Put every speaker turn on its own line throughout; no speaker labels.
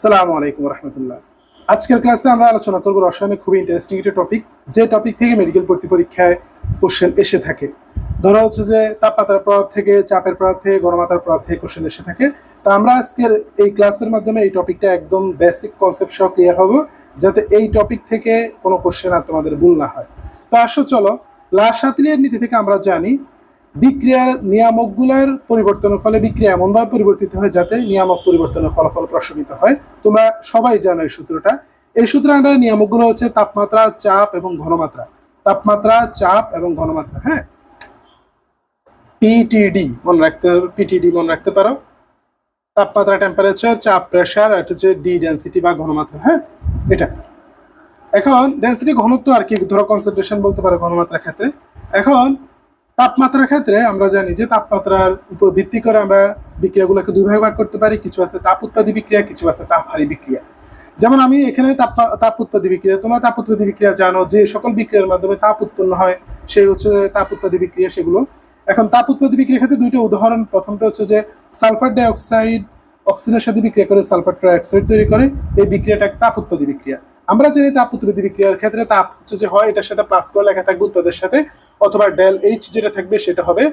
আসসালামু আলাইকুম রহমতুল্লাহ। আজকের ক্লাসে আমরা আলোচনা করব রসায়নে খুবই ইন্টারেস্টিং একটা টপিক যে টপিক থেকে মেডিকেল ভর্তি পরীক্ষায় কোশ্চেন এসে থাকে। ধরা হচ্ছে যে তাপমাত্রার প্রভাব থেকে, চাপের প্রভাব থেকে গণমাত্রার প্রভাব থেকে কোশ্চেন এসে থাকে। তো আমরা আজকের এই ক্লাসের মাধ্যমে এই টপিকটা একদম বেসিক কনসেপ্ট সহ ক্লিয়ার হব, যাতে এই টপিক থেকে কোনো কোশ্চেন আর তোমাদের ভুল না হয়। তো আসো চলো লাশাতিলের নীতি থেকে আমরা জানি বিক্রিয়ার নিয়ামকগুলোর পরিবর্তনের ফলে বিক্রিয়া এমনভাবে পরিবর্তিত হয় যাতে নিয়ামক পরিবর্তনের ফলাফল প্রশমিত হয়। তোমরা সবাই জানো এই সূত্রটা। এই সূত্রের আন্ডারে নিয়ামকগুলো হচ্ছে তাপমাত্রা, চাপ এবং ঘনমাত্রা। তাপমাত্রা, চাপ এবং ঘনমাত্রা হ্যাঁ? পিটিডি মনে রাখতে পিটিডি মনে রাখতে পারো। তাপমাত্রা টেম্পারেচার চাপ প্রেশার এটা হচ্ছে ডি ডেন্সিটি বা ঘনমাত্রা হ্যাঁ? এটা। এখন ডেন্সিটি ঘনত্ব আর কি, ধরো কনসেন্ট্রেশন বলতে পারো ঘনমাত্রার ক্ষেত্রে। এখন তাপমাত্রার ক্ষেত্রে আমরা জানি যে তাপমাত্রার উপর ভিত্তি করে আমরা বিক্রিয়াগুলোকে দুই ভাগে ভাগ করতে পারি। কিছু আছে তাপ উৎপাদী বিক্রিয়া, কিছু আছে তাপহারী বিক্রিয়া। যেমন আমি এখানে তাপ তাপ উৎপাদী বিক্রিয়া, তোমরা তাপ উৎপাদী বিক্রিয়া জানো যে সকল বিক্রিয়ার মাধ্যমে তাপ উৎপন্ন হয়, সেই হচ্ছে তাপ উৎপাদী বিক্রিয়া সেগুলো। এখন তাপ উৎপাদী বিক্রিয়ার ক্ষেত্রে দুইটা উদাহরণ। প্রথমটা হচ্ছে যে সালফার ডাইঅক্সাইড অক্সিজেনের সাথে বিক্রিয়া করে সালফার ট্রাইঅক্সাইড তৈরি করে, এই বিক্রিয়াটা তাপ উৎপাদী বিক্রিয়া। আমরা জানি তাপ উৎপাদী বিক্রিয়ার ক্ষেত্রে তাপ হচ্ছে যে হয়, এটার সাথে প্লাস করে লেখা থাকবে উৎপাদের সাথে। অথবা ডেল এইচ যেটা থাকবে সেটা হবে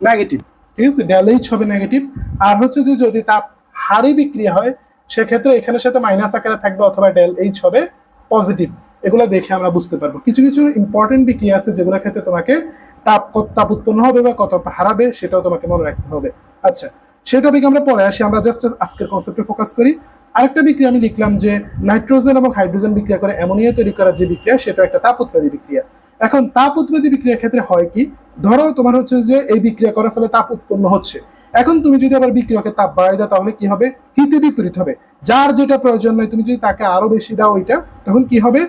নেগেটিভ ঠিক আছে? ডেল এইচ হবে নেগেটিভ আর হচ্ছে যে যদি তাপ হারি বিক্রিয়া হয়, সেক্ষেত্রে এখানের সাথে মাইনাস আকারে থাকবে অথবা ডেল এইচ হবে পজিটিভ এগুলো দেখে আমরা বুঝতে পারব। কিছু কিছু ইম্পর্টেন্ট বিক্রিয়া আছে যেগুলোর ক্ষেত্রে তোমাকে তাপ তাপ উৎপন্ন হবে বা কত হারাবে সেটাও তোমাকে মনে রাখতে হবে। আচ্ছা টপিক আমরা পরে আসি। আমরা জাস্ট আজকের কনসেপ্টে ফোকাস করি। আরেকটা বিক্রিয়া আমি লিখলাম যে নাইট্রোজেন এবং হাইড্রোজেন বিক্রিয়া করে অ্যামোনিয়া তৈরি করার যে বিক্রিয়া, সেটা একটা তাপ উৎপাদী বিক্রিয়া। এখন তাপ উৎপাদী বিক্রিয়ার ক্ষেত্রে হয় কি? ধরো তোমার হচ্ছে যে এই বিক্রিয়া করার ফলে তাপ উৎপন্ন হচ্ছে। এখন তুমি যদি আবার বিক্রিয়াকে তাপ বাড়াই দাও, তাহলে কি হবে? হিতে বিপরীত হবে। যার যেটা প্রয়োজন নয় তুমি যদি তাকে আরও বেশি দাও ওইটা, তখন কি হবে?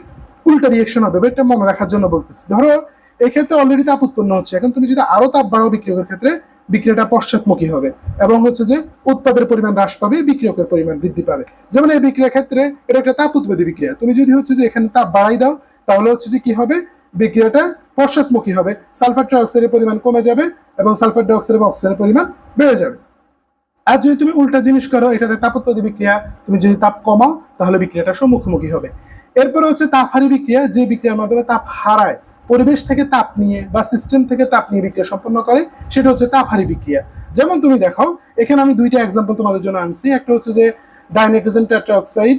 উল্টা রিয়েকশন হবে। এটা মনে রাখার জন্য বলতেছি। ধরো, এক্ষেত্রে অলরেডি তাপ উৎপন্ন হচ্ছে। এখন তুমি যদি আরও তাপ বাড়াও বিক্রিয়কের ক্ষেত্রে বিক্রিয়াটা পশ্চাৎমুখী হবে এবং হচ্ছে যে উৎপাদের পরিমাণ হ্রাস পাবে, বিক্রিয়কের পরিমাণ বৃদ্ধি পাবে। যেমন এই বিক্রিয়ার ক্ষেত্রে এটা একটা তাপ উৎপাদী বিক্রিয়া। তুমি যদি হচ্ছে যে এখানে তাপ বাড়াই দাও, তাহলে হচ্ছে যে কি হবে? বিক্রিয়াটা পশ্চাৎমুখী হবে। সালফার ডাইঅক্সাইডের পরিমাণ কমে যাবে এবং সালফার ডাইঅক্সাইড এবং অক্সিজেনের পরিমাণ বেড়ে যাবে। আর যদি তুমি উল্টা জিনিস করো, এটাতে তাপ উৎপাদী বিক্রিয়া, তুমি যদি তাপ কমাও, তাহলে বিক্রিয়াটা সম্মুখীমুখী হবে। এরপরে হচ্ছে তাপহারী বিক্রিয়া, যে বিক্রিয়ার মাধ্যমে তাপ হারায় পরিবেশ থেকে তাপ নিয়ে বা সিস্টেম থেকে তাপ নিয়ে বিক্রিয়া সম্পন্ন করে, সেটা হচ্ছে তাপহারী বিক্রিয়া। যেমন তুমি দেখো, এখানে আমি দুইটা এক্সাম্পল তোমাদের জন্য আনছি। একটা হচ্ছে যে ডাইনাইট্রোজেন টেট্রাঅক্সাইড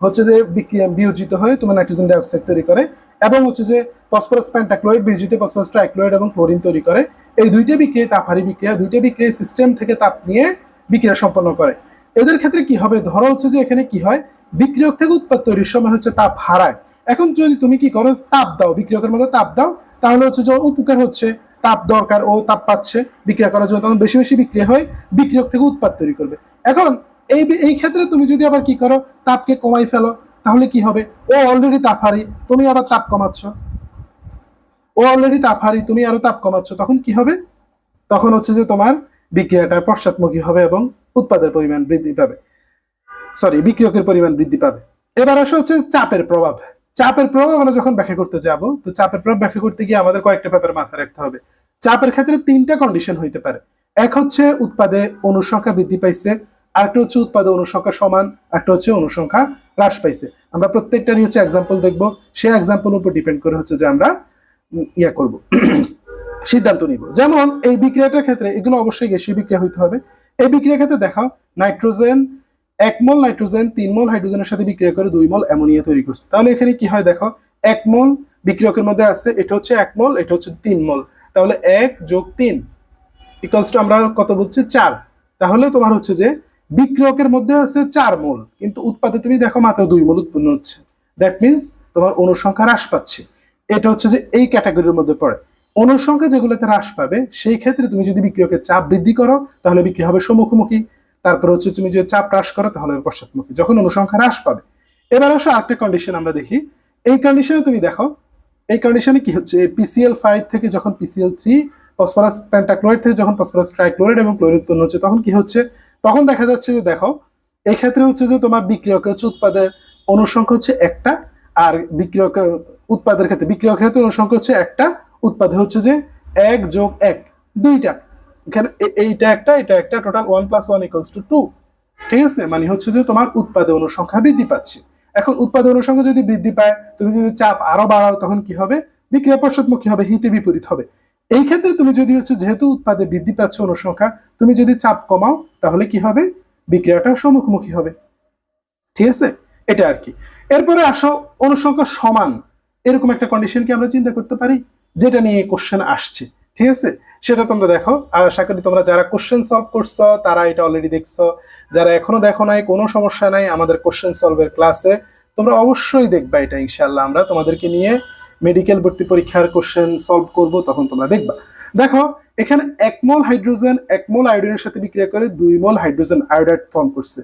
হচ্ছে যে বিক্রিয়া বিয়োজিত হয়ে তোমার নাইট্রোজেন ডাইঅক্সাইড তৈরি করে, এবং হচ্ছে যে ফসফরাস প্যান্টাক্লোরাইড বিয়োজিত ফসফরাস ট্রাইক্লোরাইড এবং ক্লোরিন তৈরি করে। এই দুইটা বিক্রিয়া তাপহারী বিক্রিয়া, দুইটা বিক্রিয়া সিস্টেম থেকে তাপ নিয়ে বিক্রিয়া সম্পন্ন করে। এদের ক্ষেত্রে কি হবে? ধরো হচ্ছে যে এখানে কি হয়? বিক্রিয়ক থেকে উৎপাদ তৈরির সময় হচ্ছে তাপ হারায়। এখন যদি তুমি কি করো, তাপ দাও, বিক্রিয়কের মধ্যে তাপ দাও, তাহলে হচ্ছে যে উপকার হচ্ছে। তাপ দরকার, ও তাপ পাচ্ছে। বিক্রিয়া করার জন্য তখন বেশি বেশি বিক্রিয়া হয়, বিক্রিয়ক থেকে উৎপাদ তৈরি করবে। এখন এই এই ক্ষেত্রে তুমি যদি আবার কি করো, তাপকে কমাই ফেলো, তাহলে কি হবে? ও অলরেডি তাপ হারি তুমি আবার তাপ কমাচ্ছ। ও অলরেডি তাপ হারি তুমি আরও তাপ কমাচ্ছ। তখন কি হবে? তখন হচ্ছে যে তোমার বিক্রিয়াটা পশ্চাৎমুখী হবে এবং উৎপাদের পরিমাণ বৃদ্ধি পাবে। সরি বিক্রিয়কের পরিমাণ বৃদ্ধি পাবে। এবার আসে হচ্ছে চাপের প্রভাব। চাপের প্রভাব আমরা যখন ব্যাখ্যা করতে যাব, তো চাপের প্রভাব ব্যাখ্যা করতে গিয়ে আমাদের কয়েকটা ব্যাপার মাথায় রাখতে হবে। চাপের ক্ষেত্রে তিনটা কন্ডিশন হইতে পারে। এক হচ্ছে উৎপাদে অনুসংখ্যা বৃদ্ধি পাইছে, আরেকটা হচ্ছে উৎপাদে অনুসংখ্যা সমান একটা হচ্ছে অনুসংখ্যা হ্রাস পাইছে। আমরা প্রত্যেকটারই হচ্ছে এক্সাম্পল দেখব। সে এক্সাম্পল উপর ডিপেন্ড করে হচ্ছে যে আমরা ইয়া করব। সিদ্ধান্ত নিব। যেমন এই বিক্রিয়াটার ক্ষেত্রে, এগুলো অবশ্যই গ্যাসীয় বিক্রিয়া হইতে হবে। এই বিক্রিয়ার ক্ষেত্রে দেখাও, নাইট্রোজেন এক মোল নাইট্রোজেন, তিন মোল হাইড্রোজেনের সাথে বিক্রিয়া করে দুই মোল অ্যামোনিয়া তৈরি করছে। তাহলে এখানে কি হয় দেখো, এক মোল বিক্রিয়কের মধ্যে আছে, এটা হচ্ছে এক মোল, এটা হচ্ছে তিন মোল। তাহলে এক যোগ তিন ইকুয়ালস টু আমরা কত বুঝছি? চার। তাহলে তোমার হচ্ছে যে বিক্রিয়কের মধ্যে আছে চার মোল, কিন্তু উৎপাদে তুমি দেখো মাত্র দুই মোল উৎপন্ন হচ্ছে। দ্যাট মিনস তোমার অনুসংখ্যা হ্রাস পাচ্ছে। এটা হচ্ছে যে এই ক্যাটাগরির মধ্যে পড়ে। অনুসংখ্যা যেগুলোতে হ্রাস পাবে, সেই ক্ষেত্রে তুমি যদি বিক্রিয়কের চাপ বৃদ্ধি করো, তাহলে বিক্রি হবে সম্মুখমুখী। তারপর হচ্ছে তুমি যদি চাপ হ্রাস করো, তাহলে হবে পশ্চাৎমুখী। যখন অনুসংখ্যা হ্রাস পাবে। এবার আসো আরেকটা কন্ডিশন আমরা দেখি। এই কন্ডিশনে তুমি দেখো, এই কন্ডিশনে কি হচ্ছে? পিসিএল ফাইভ থেকে যখন পিসিএল থ্রি ফসফরাস প্যান্টাক্লোরাইড থেকে যখন ফসফরাস ট্রাইক্লোরাইড এবং ক্লোরাইড উৎপন্ন হচ্ছে, তখন কি হচ্ছে? তখন দেখা যাচ্ছে যে দেখো, এই ক্ষেত্রে হচ্ছে যে তোমার বিক্রিয়ক হচ্ছে উৎপাদের অনুসংখ্যা হচ্ছে একটা, আর বিক্রিয়ক উৎপাদের ক্ষেত্রে বিক্রিয়কের ক্ষেত্রে অনুসংখ্যা হচ্ছে একটা, উৎপাদে হচ্ছে যে এক যোগ এক, দুইটা। এখানে এইটা একটা, এটা একটা total one plus one equals two two ঠিক আছে? মানে হচ্ছে যে তোমার উৎপাদন অনুসংখ্যা বৃদ্ধি পাচ্ছে। এখন উৎপাদন অনুসংখ্যা যদি বৃদ্ধি পায়, তুমি যদি চাপ আরও বাড়াও, তখন কি হবে? বিক্রিয়া পশ্চাৎমুখী হবে? হিতে বিপরীত হবে। এই ক্ষেত্রে তুমি যদি হচ্ছে যেহেতু উৎপাদে বৃদ্ধি পাচ্ছে অনুসংখ্যা, তুমি যদি চাপ কমাও, তাহলে কি হবে? বিক্রিয়াটা সম্মুখমুখী হবে। ঠিক আছে? এটা আর কি। এরপরে আসো, অনুসংখ্যা সমান। এরকম একটা কন্ডিশন কি আমরা চিন্তা করতে পারি? যেটা নিয়ে কোশ্চেন আসছে। ঠিক আছে? সেটা তোমরা দেখো। আশা করি তোমরা যারা কোশ্চেন সলভ করছ, তারা এটা অলরেডি দেখছ। যারা এখনও দেখো নাই, কোনো সমস্যা নাই, আমাদের কোশ্চেন সলভের ক্লাসে তোমরা অবশ্যই দেখবা এটা ইনশাল্লাহ আমরা তোমাদেরকে নিয়ে মেডিকেল ভর্তি পরীক্ষার কোশ্চেন সলভ করব, তখন তোমরা দেখবা। দেখো, এখানে এক মোল হাইড্রোজেন এক মোল আয়োডিনের সাথে বিক্রিয়া করে দুই মোল হাইড্রোজেন আয়োডাইড ফর্ম করছে।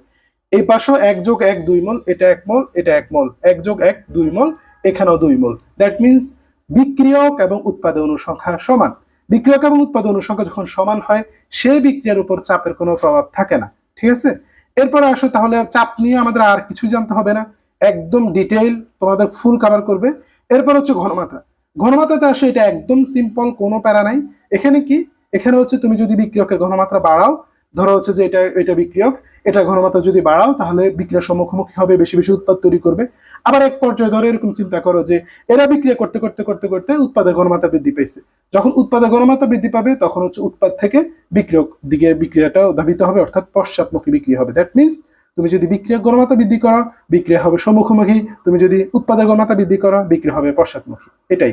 এই পাশেও এক যোগ এক দুই মোল, এটা এক মোল, এটা এক মোল। এক যোগ এক দুই মোল, এখানেও দুই মোল। দ্যাট মিনস বিক্রিয়ক এবং উৎপাদন অনুসংখ্যা সমান। বিক্রিয়ক এবং উৎপাদন অনুসংখ্যা যখন সমান হয়, সেই বিক্রিয়ার উপর চাপের কোনো প্রভাব থাকে না। ঠিক আছে? এরপরে আসো তাহলে চাপ নিয়ে আমাদের আর কিছুই জানতে হবে না। একদম ডিটেইল তোমাদের ফুল কভার করবে। এরপর হচ্ছে ঘনমাত্রা। ঘনমাত্রাতে আসে, এটা একদম সিম্পল কোনো প্যারা নাই। এখানে কি? এখানে হচ্ছে তুমি যদি বিক্রিয়কের ঘনমাত্রা বাড়াও, ধরো হচ্ছে যে এটা এটা বিক্রিয়ক এটা ঘনমাত্রা যদি বাড়াও, তাহলে বিক্রিয়ার সম্মুখমুখী হবে, বেশি বেশি উৎপাদ তৈরি করবে। আবার এক পর্যায়ে ধরে, এরকম চিন্তা করো যে এরা বিক্রিয়া করতে করতে করতে করতে উৎপাদের ঘনমাত্রা বৃদ্ধি পেয়েছে যখন উৎপাদের ঘনমাত্রা বৃদ্ধি পাবে, তখন হচ্ছে উৎপাদ থেকে বিক্রিয়ক দিকে বিক্রিয়াটাও ধাবিত হবে, অর্থাৎ পশ্চাৎমুখী বিক্রিয়া হবে। দ্যাট মিনস তুমি যদি বিক্রিয়ক গণমাত্রা বৃদ্ধি করো, বিক্রিয়া হবে সম্মুখমুখী। তুমি যদি উৎপাদের গণমাত্রা বৃদ্ধি করো, বিক্রিয়া হবে পশ্চাৎমুখী। এটাই।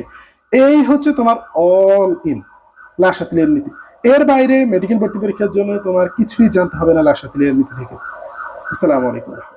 এই হচ্ছে তোমার অল ইন লাশাতিলের নীতি এর বাইরে মেডিকেল ভর্তি পরীক্ষার জন্য তোমার কিছুই জানতে হবে না লাশাতিলের নীতি থেকে আসসালামু আলাইকুম।